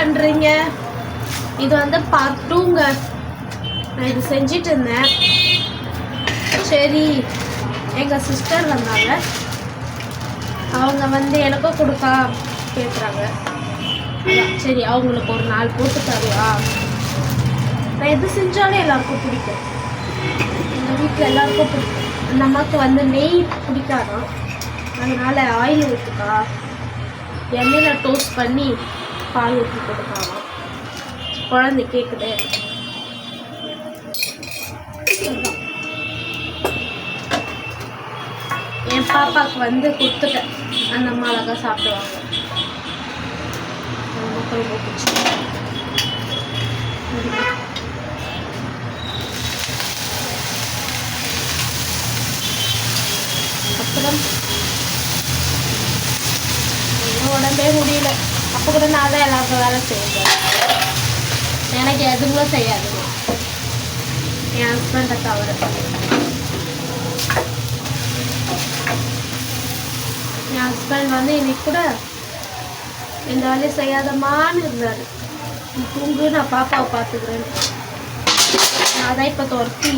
பண்ணுறீங்க இது வந்து பார்ட் டூங்க நான் இது செஞ்சிட்டு இருந்தேன். சரி எங்கள் சிஸ்டர் வந்தாங்க. அவங்க வந்து எனக்கும் கொடுக்கா கேட்குறாங்க சரி அவங்களுக்கு ஒரு நாள் போட்டு தருவா. நான் எது செஞ்சாலும் எல்லாருக்கும் பிடிக்கும். எங்கள் வீட்டில் எல்லாருக்கும் பிடிக்கும். அந்த அம்மாவுக்கு வந்து நெய் பிடிக்காதான். அதனால் ஆயில் ஊற்றுக்கா எண்ணெயில் டோஸ்ட் பண்ணி பால் ஊற்றி கொடுப்பாங்க குழந்தை கேட்குது என் பாப்பாவுக்கு வந்து கொடுத்துட்டேன் அந்த அம்மா அழகாக சாப்பிடுவாங்க ரொம்ப பிடிச்சி அப்புறம் உடம்பே முடியல. அப்போ கூட நான் தான் எல்லாருக்கும் வேலை செய்வேன் எனக்கு எதுவும் செய்யாதுங்க என் ஹஸ்பண்டை தவிர என் ஹஸ்பண்ட் வந்து இன்னைக்கு கூட இந்த வேலையை செய்யாதமான்னு இருந்தார். தூங்கு நான் பாப்பாவை பார்த்துக்கிறேன் நான் தான் இப்போ துரத்தி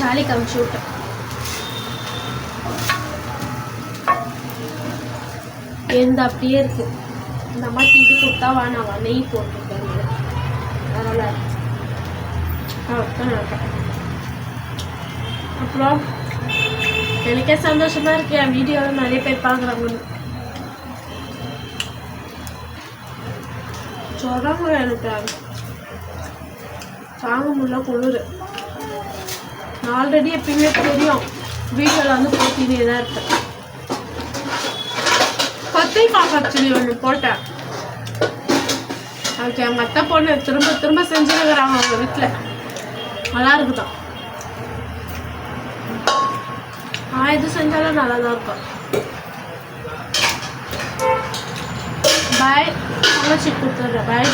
வேலைக்கு அமுச்சு விட்டேன். எந்த அப்படியே இருக்குது இந்த அம்மாக்கு இது கொடுத்தா வேணாவா நெய் போட்டிருக்கேன் அதனால் அதான் அப்புறம் எனக்கே சந்தோஷமாக இருக்கு என் வீடியோவில் நிறைய பேர் பார்க்குறாங்கன்னு சொல்கிறாங்க எனக்கு. தாங்க முடியல குளிர் நான் ஆல்ரெடி எப்பயுமே தெரியும் வீட்டில் வந்து போட்டினே தான் இருப்பேன். கத்திரிக்காய் பச்சடி ஒன்று போட்டேன். அதுக்கு எங்கள் அத்தை பொண்ணு திரும்ப திரும்ப செஞ்சுருக்கிறாங்க அவங்க வீட்டில் நல்லா இருக்குதான். நான் எது செஞ்சாலும் நல்லா தான் இருக்கும். பாய் சமைச்சு கொடுத்துட்றேன். பாய்